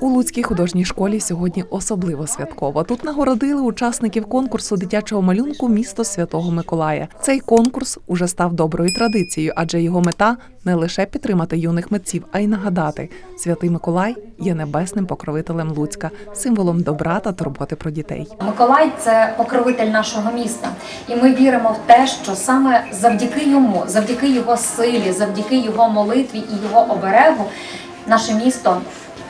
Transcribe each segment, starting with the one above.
У Луцькій художній школі сьогодні особливо святково. Тут нагородили учасників конкурсу дитячого малюнку Місто Святого Миколая. Цей конкурс уже став доброю традицією, адже його мета не лише підтримати юних митців, а й нагадати, святий Миколай є небесним покровителем Луцька, символом добра та турботи про дітей. Миколай це покровитель нашого міста, і ми віримо в те, що саме завдяки йому, завдяки його силі, завдяки його молитві і його оберегу, наше місто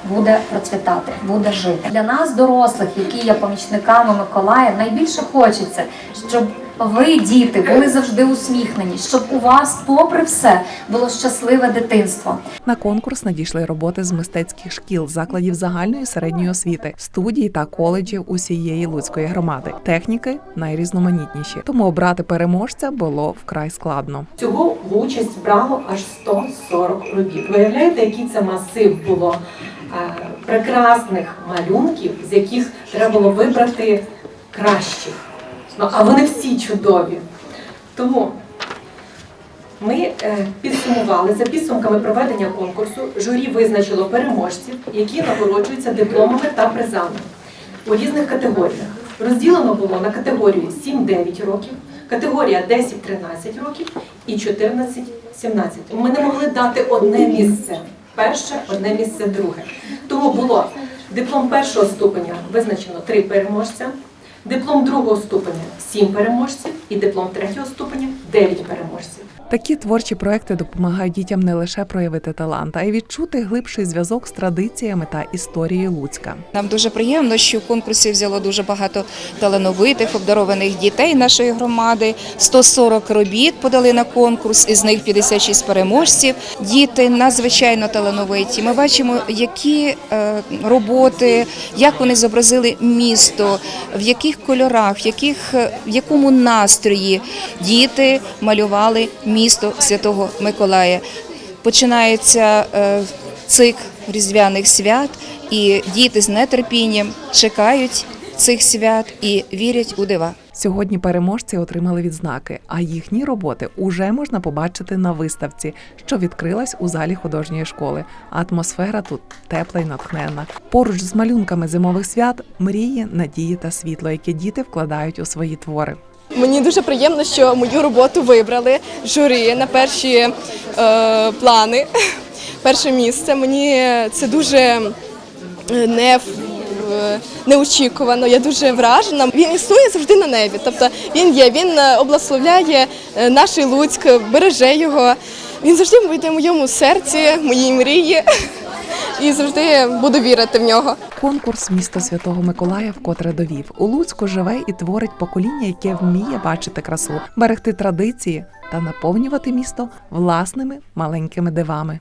буде процвітати, буде жити. Для нас, дорослих, які є помічниками Миколая, найбільше хочеться, щоб ви, діти, були завжди усміхнені, щоб у вас, попри все, було щасливе дитинство. На конкурс надійшли роботи з мистецьких шкіл, закладів загальної середньої освіти, студій та коледжів усієї луцької громади. Техніки найрізноманітніші, тому обрати переможця було вкрай складно. Цього в участь брало аж 140 робіт. Виявляєте, який це масив було е, прекрасних малюнків, з яких треба було вибрати кращих. Ну, а вони всі чудові. Тому ми е, підсумували за підсумками проведення конкурсу. Журі визначило переможців, які нагороджуються дипломами та призами у різних категоріях. Розділено було на категорію 7-9 років, категорія 10-13 років і 14-17. Ми не могли дати одне місце. Перше, одне місце друге. Тому було диплом першого ступеня визначено три переможця, диплом другого ступеня. Сім переможців і диплом третього ступеня 9 переможців. Такі творчі проекти допомагають дітям не лише проявити талант, а й відчути глибший зв'язок з традиціями та історією Луцька. Нам дуже приємно, що в конкурсі взяло дуже багато талановитих, обдарованих дітей нашої громади. 140 робіт подали на конкурс, із них 56 переможців. Діти надзвичайно талановиті. Ми бачимо, які е, роботи, як вони зобразили місто, в яких кольорах, в, яких, е, в якому настрої діти малювали місто Святого Миколая. Починається е, цикл різдвяних свят, і діти з нетерпінням чекають цих свят і вірять у дива. Сьогодні переможці отримали відзнаки, а їхні роботи уже можна побачити на виставці, що відкрилась у залі художньої школи. Атмосфера тут тепла й натхненна. Поруч з малюнками зимових свят мрії, надії та світло, які діти вкладають у свої твори. Мені дуже приємно, що мою роботу вибрали журі на перші е, плани, перше місце. Мені це дуже е, не, е, неочікувано. Я дуже вражена. Він існує завжди на небі. Тобто він є, він е, обласловляє наш Луцьк, береже його. Він завжди буде в моєму серці, моїй мрії. І завжди буду вірити в нього. Конкурс місто Святого Миколая вкотре довів. У Луцьку живе і творить покоління, яке вміє бачити красу, берегти традиції та наповнювати місто власними маленькими дивами.